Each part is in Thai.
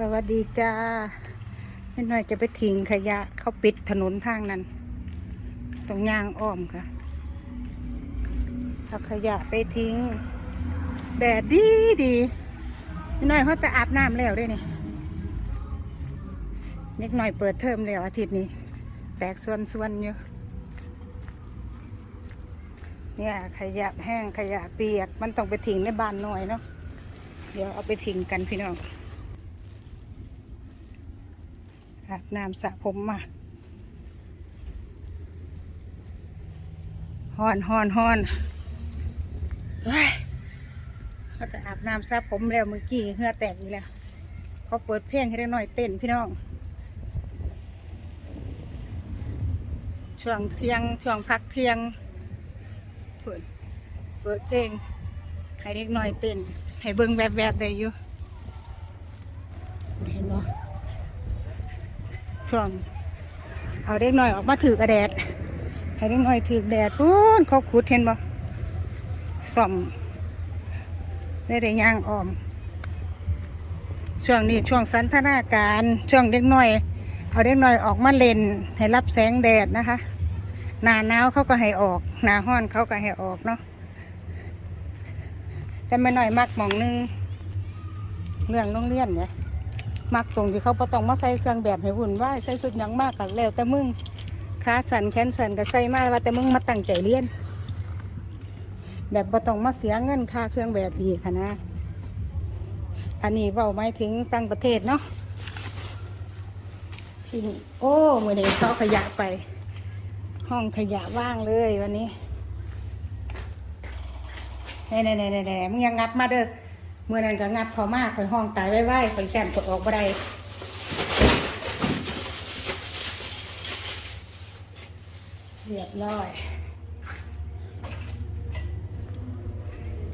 สวัสดีจ้าไม่น้อยจะไปทิ้งขยะ เขาปิดถนนทางนั้น ตรงยางอ้อมค่ะเอาขยะไปทิ้ง แดดดีดีไม่น้อยเขาจะอาบน้ำแล้วด้วยนี่เล็กหน่อยเปิดเทอมแล้วอาทิตย์นี้ แตกส่วนส่วนอยู่เนี่ยขยะแห้งขยะเปียก มันต้องไปทิ้งในบ้านหน่อยเนาะเดี๋ยวเอาไปทิ้งกันพี่น้อง อาบน้ำสระผมมาฮอนฮอนฮอนเฮ้ยเขาจะอาบน้ำสระผมแล้วเมื่อกี้เหือแตกอีกแล้วเขาเปิดเพลงให้ได้หน่อยเต้นพี่น้อง ช่วงเที่ยงช่วงพักเที่ยง เปิดเปิดเพลงให้เด็กน้อยเต้นให้เบิ่งแวบๆได้อยู่ เห็นบ่ ช่วง เอาเด็กน้อยออกมาถือกระแดด ให้เด็กน้อยถือแดดพูนเขาขุดเห็นบ่ส่อมได้ได้ย่างออม ช่วงนี้ช่วงสันทนาการช่วงเด็กน้อย เอาเด็กน้อยออกมาเล่น ให้รับแสงแดดนะคะ หนาหนาวเขาก็ให้ออกหนาห้อนเขาก็ให้ออกเนาะแต่ไม่น้อยมักมองหนึงเรื่องโรงเรียนเนี่ย มักตรงที่เขาประต้องมาใส่เครื่องแบบให้วุ่นวายใส่สุดยังมากกันแล้วแต่มึงขาสันแขนสันก็ใส่มาว่าแต่มึงมาตั้งใจเรียน แบบประต้องมาเสียเงินค่าเครื่องแบบอีกค่ะนะ อันนี้เว่าไม่ถึงตั้งประเทศเนาะที่นี่โอ้มือนี้เขาขยะไป ห้องขยะว่างเลยวันนี้แน่แน่แน่แน่มึงยังงับมาเด้อ เมื่อนั้นก็งับเขามากข่อยห้องตายไว้ไว้ข่อยแช่มกดออกบ่ได้เรียบร้อย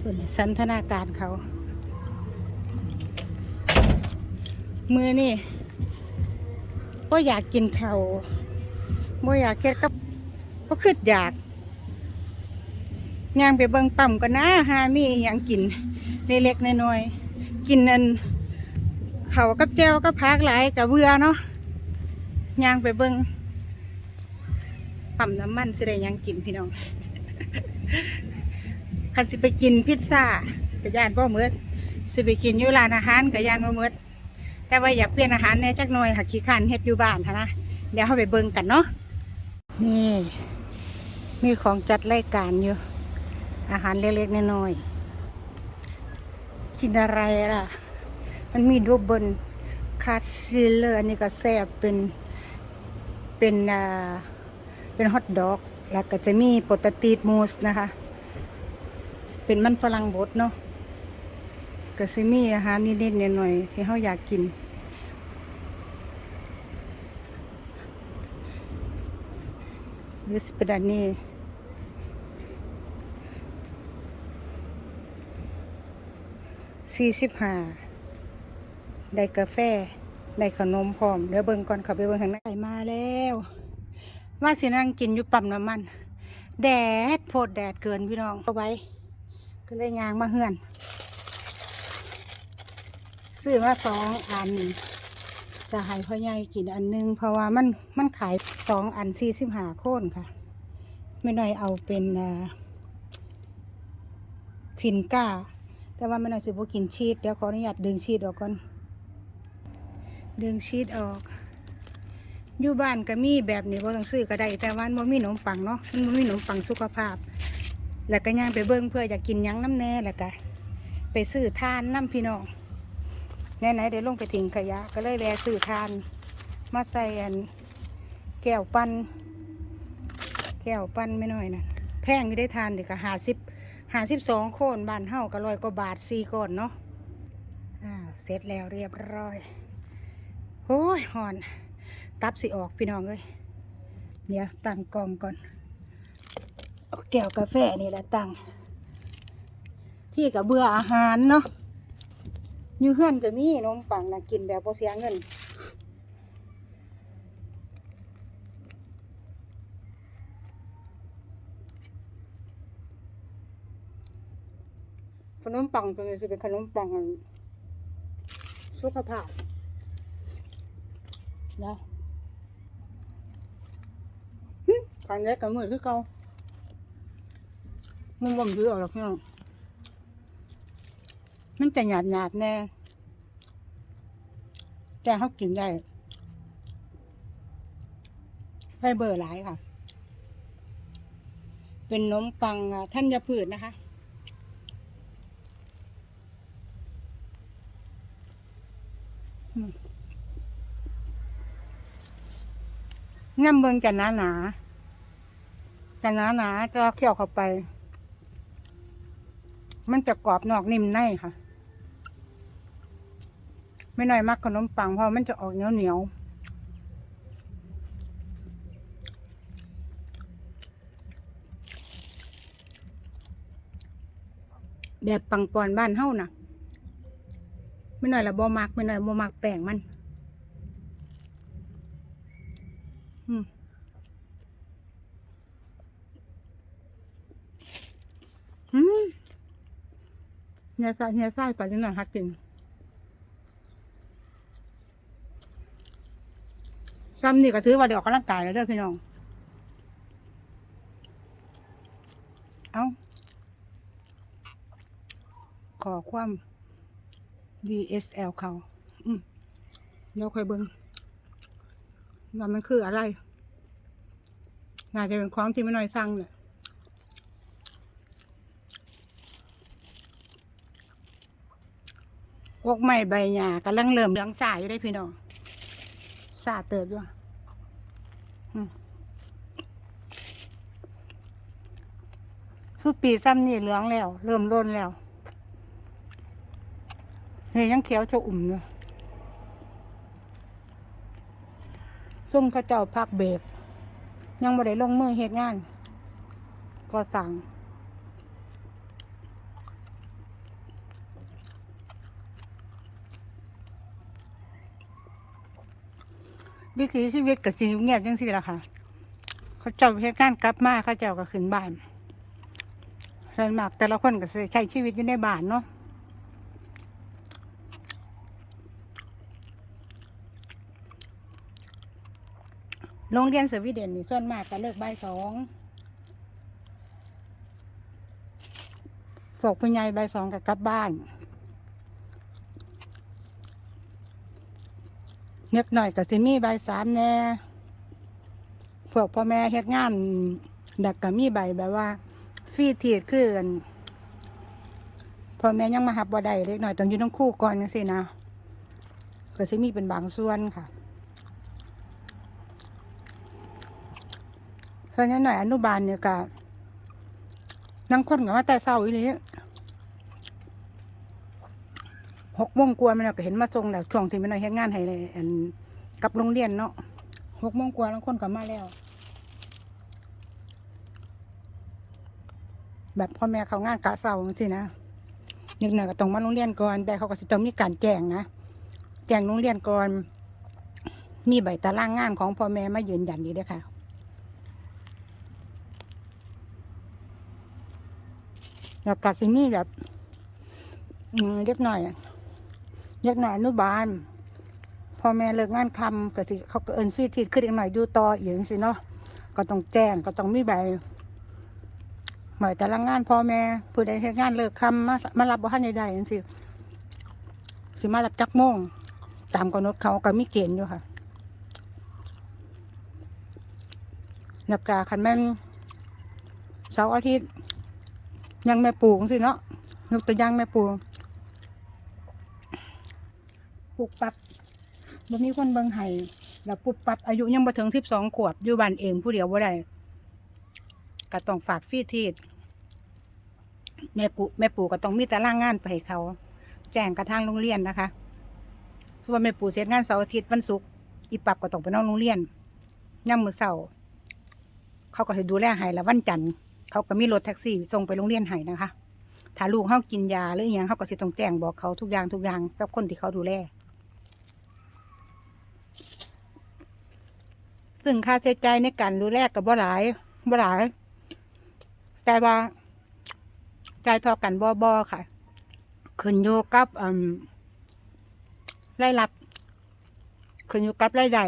ส่วนสันทนาการเขา มือนี่ก็อยากกินเขาวบ่อยากเค็ดกับก็คืดอยาก ย่างไปเบิ่งปั๊มก็นะหามีอย่างกินเล็กๆน้อยๆกินนั่นเขากับแจ้วกับพักหลายกับเบื่อเนาะย่างไปเบิ่งปั๊มน้ำมันสิได้หยังกินพี่น้องคันสิไปกินพิซซ่าก็ย่านบ่เมืดสิไปกินอยู่ร้านอาหารก็ย่านบ่เมืดแต่ว่าอยากเปลี่ยนอาหารแน่จักหน่อยหักขี้ข้านเฮ็ดอยู่บ้านนะเดี๋ยวเฮาไปเบิ่งกันเนาะนี่มีของจัดรายการอยู่ อาหารเล็กๆน้อยๆกินอะไรล่ะ มันมีดูบิลคาซิลเลอร์อันนี้ก็แซ่บเป็นเป็นอ่าเป็นฮอทดอก แล้วก็จะมีโปตตีดมูสนะคะ เป็นมันฝรั่งบดเนาะก็จะมีอาหารนิดๆหน่อยๆที่เขาอยากกินหรือสิเป็นอันนี้ สี่สิบห้าได้กาแฟ ได้ขนมพร้อม เดี๋ยวเบิ่งก่อนขับไปเบิ่งข้างในมาแล้วว่าสินั่งกินอยู่ปั๊มน้ำมัน แดดโพดแดดเกินพี่น้องเอาไว้ก็เลยยางมาเฮือน ซื้อมาสองอัน จะให้พ่อใหญ่กินอันหนึง เพราะว่ามันมันขายสองอันสี่สิบห้าโค่นค่ะ ไม่น้อยเอาเป็นควินก้า แต่ว่ามันอาจจะบ่กินชีสเดี๋ยวขออนุญาตดึงชีสออกก่อน ดึงชีสออก อยู่บ้านก็มีแบบนี้บ่ต้องซื้อก็ได้ แต่ว่ามันบ่มีขนมปังเนาะ มันบ่มีขนมปังสุขภาพ แล้วก็ย่างไปเบิ่งเพื่ออยากกินยังน้ำแน่แล้วก็ไปซื้อทานน้ำพี่น้องไหนๆเดี๋ยวลงไปทิ้งขยะ ก็เลยแวะซื้อทาน มาใส่อันแก้วปั้นแก้วปั้นไม่น้อยนะแพงอยู่ได้ทานเดี๋ยวก็หาสิบ หาสิบสองโคนบ้านเฮาก็ร้อยกว่าบาทสี่ก้อนเนาะอ่าเสร็จแล้วเรียบร้อยโอ้ยหอน ตับสิออกพี่น้องเอ้ยเดี๋ยวตั้งกล่องก่อนแก้วกาแฟนี่แหละตั้งที่กับเบื่ออาหารเนาะอยู่เฮือนก็มีนมปังนะกินแบบบ่เสียเงิน นมปังตัวนี้จะเป็นขนมปังสุขภาพแล้วฟังได้กับมือคือเกามันบ่มถือออกหรอกพี่น้องมันจะหยาบหยาบๆแน่ แต่เขากินได้ไฟเบอร์หลายค่ะ เป็นนมปังท่านยาพืชนะคะ อืม ง่ำเบิงจะหนาหนาๆจะหนาหนาๆจะเคี่ยวเข้าไป มันจะกรอบนอกนิ่มในค่ะ ไม่น้อยมากขนมปังเพราะมันจะออกเหนียวเหนียวแบบปังปอนบ้านเฮ้านะไม่น้อยละบ่มักไม่น้อยบ่มักแป้งมัน อืมอืมเฮียซ่าเฮียซ่าไปจังหน่อยฮักกินซ้ำนี่ก็ถือว่าเดี๋ยวออกกำลังกายแล้วเด้อพี่น้อง เอาขอความ DSL เขา อืมเดี๋ยวค่อยเบิ่ง ว่ามันคืออะไร น่าจะเป็นของที่ไม่น้อยสั่งเนี่ยพวกไม้ใบหญ้ากำลังเริ่มเหลืองสายอยู่ได้พี่น้องสาเติบอยู่สุดปีซ้ำนี่เหลืองแล้ว เริ่มร่นแล้วเฮ้ยยังเขียวจะอุ่มเลย ซุ่มข้าเจ้าพักเบรกยังบ่ได้ลงมือเหตุงาน ก็สั่งวิถีชีวิตกับสีเงียบจังสี่ละค่ะ เขาเจ้าเหตุการณ์กลับมาเขาเจ้าก็ขึ้นบ้านส่วนมากแต่ละคนก็ใช้ชีวิตอยู่ในบ้านเนาะ โรงเรียนสวีเดนนี่ส่วนมากก็เลิกบ่ายสองพวกผู้ใหญ่บ่ายสองก็กลับบ้านเน็กหน่อยก็สิมีใบสามแน่ พวกพ่อแม่เฮ็ดงานแบบก็มีใบแบบว่าฟรีทีดคือกันพ่อแม่ยังมาหับบ่ได้เล็กหน่อยต้องอยู่ทั้งคู่ก่อนจังซี่นะ ก็สิมีเป็นบางส่วนค่ะ พราะงั้นหน่อยอนุบาลเนี่ยก็นั่งคนกับว่าแต่เศร้าอีหลีหกโมงกว่ามันก็เห็นมาส่งแล้วช่วงที่มันน้อยเฮ็ดงานให้เลยกับโรงเรียนเนาะหกโมงกว่าแล้วคนก็มาแล้ว แบบพ่อแม่เขางานกะเศร้าจังนะนึกหน่อยก็ต้องมาโรงเรียนก่อน แต่เขาก็สิต้องมีการแจ้งนะแจ้งโรงเรียนก่อน มีใบตารางงานของพ่อแม่มายืนยันอยู่เด้วยค่ะ แล้วก็สิมีแบบเล็กหน่อยเล็กหน่อยอนุบาลพ่อแม่เลิกงานคำก็สิเขาก็เอินฟรีทีขึ้นอีกหน่อยอยู่ต่ออีกสิเนาะก็ต้องแจ้งก็ต้องมีใบหมายแต่ละงานพ่อแม่ผู้ใดเฮ็ดงานเลิกคำมามารับบ่ทันใดๆจังซี่สิมารับจักโมงตามกำหนดเขาก็มีเกณฑ์อยู่ค่ะแล้วก็คันแม่นเสาร์อาทิตย์ ยังแม่ปลูกสิเนาะยกตัวย่างแม่ปูปลูกปับบ่มีคนเบิ่งให้แล้วปลูกปับอายุยังบ่ถึงสิบสองขวบอยู่บ้านเองผู้เดียวบ่ได้ก็ต้องฝากฟรีทีดแม่ปูแม่ปูก็ต้องมีตารางงานไปให้เขา แจ้งกระทั่งโรงเรียนนะคะส่วนแม่ปูเสร็จงานเสาร์อาทิตย์วันศุกร์อีปับก็ต้องไปนอนโรงเรียนย่ำมือเสาร์เขาก็ให้ดูแลให้แล้ววันจันทร์ เขาก็มีรถแท็กซี่ส่งไปโรงเรียนให้นะคะ ถ้าลูกเขากินยาหรืออหยังเขาก็สิต้องแจ้งบอกเขาทุกอย่างทุกอย่างกับคนที่เขาดูแล ซึ่งค่าใช้จ่ายในการดูแลกับบ่หลายบ่หลาย แต่ว่าจ่ายทอกันบ่บ่ค่ะ ขึ้นอยู่กับอืมรายรับขึ้นอยู่กับรายได้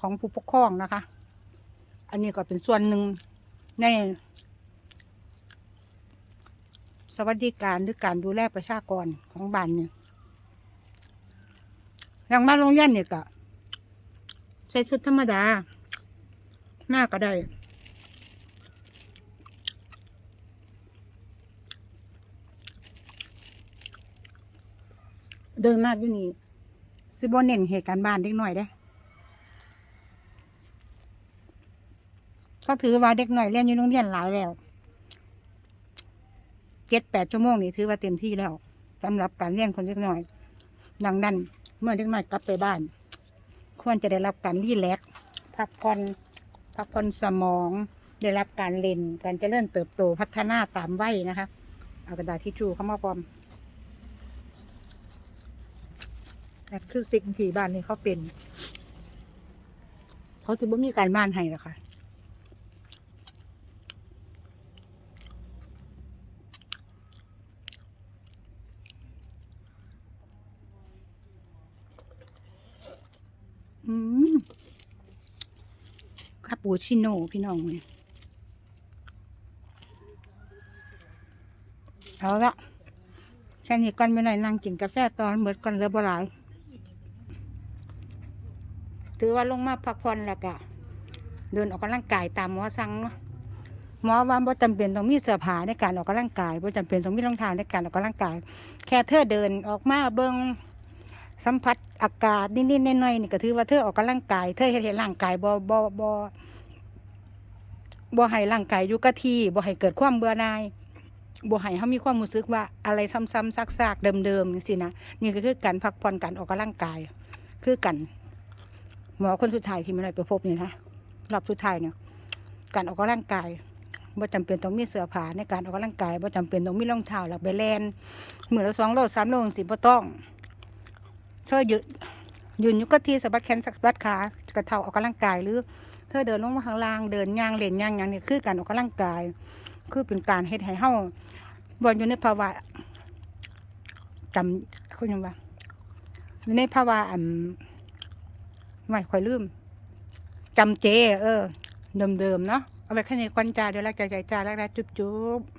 ของผู้ปกครองนะคะ อันนี้ก็เป็นส่วนหนึ่งใน สวัสดิการหรือการดูแลประชากรของบ้านเนี่ยอย่างมาโรงเรียนเนี่ยก็ใส่ชุดธรรมดา หน้าก็ได้ โดยมากอยู่นี่สิบเน้นเหตุการณ์บ้านเด็กหน่อยได้ก็ถือว่าเด็กหน่อยเรียนอยู่โรงเรียนหลายแล้ว เจ็ดแปดชั่วโมงนี่ถือว่าเต็มที่แล้วสำหรับการเรียนคนเล็กน้อย ดังนั้น เมื่อเด็กน้อยกลับไปบ้าน ควรจะได้รับการรีแลกซ์พักผ่อนพักผ่อนสมอง ได้รับการเล่นการเจริญเติบโตพัฒนาตามวัยนะคะเอากระดาษทิชชู่เข้ามาพร้อมนั่นคือสิ่งที่บ้านนี้เขาเป็น เขาจะบ่มีการบ้านให้หรอกค่ะ คาปูชิโน่พี่น้องเนี่ยเอาละแค่นี้ก่อนไปหน่อยนั่งกินกาแฟตอนเหมือนกันเลือบ่หลาย ถือว่าลงมาพักผ่อนแล้วก็เดินออกกำลังกายตามหมอสั่งเนาะหมอว่าบ่จำเป็นต้องมีเสื้อผ้าในการออกกำลังกายบ่จำเป็นต้องมีรองเท้าในการออกกำลังกาย แค่เธอเดินออกมาเบิ่ง สัมผัสอากาศนิดๆหน่อยๆนี่ก็ถือว่าเธอออกกำลังกาย เธอเห็นร่างกายบ่บ่บ่บ่ให้ร่างกายอยู่กับที่บ่ให้เกิดความเบื่อหน่ายบ่ให้เฮามีความรู้สึกว่าอะไรซ้ำๆซากๆเดิมๆจังซี่นะนี่ก็คือการพักผ่อนการออกกำลังกาย คือกัน หมอคนสุดท้ายที่ไม่ได้ไปพบนี่นะรอบสุดท้ายเนี่ยการออกกำลังกายบ่จำเป็นต้องมีเสื้อผ้าในการออกกำลังกายบ่จำเป็นต้องมีรองเท้าแล้วไปแล่นมื้อละ2โล3โลจังซี่บ่ต้อง เธอยืนยืนอยู่กับที่สะบัดแขนสะบัดขากระเทาออกกำลังกายหรือ เธอเดินลงมาข้างล่างเดินย่างเล่นย่างอย่างนี้คือการออกกำลังกาย คือเป็นการเฮ็ดให้เฮาบ่อยู่ในภาวะจำเขายังว่าอยู่ในภาวะอันไม่ค่อยลืมจำเจ เออ เดิมๆเนาะเอาไปแค่นี้ก่อนจ้าเดี๋ยวรักใจใจจ้ารักๆจุ๊บๆ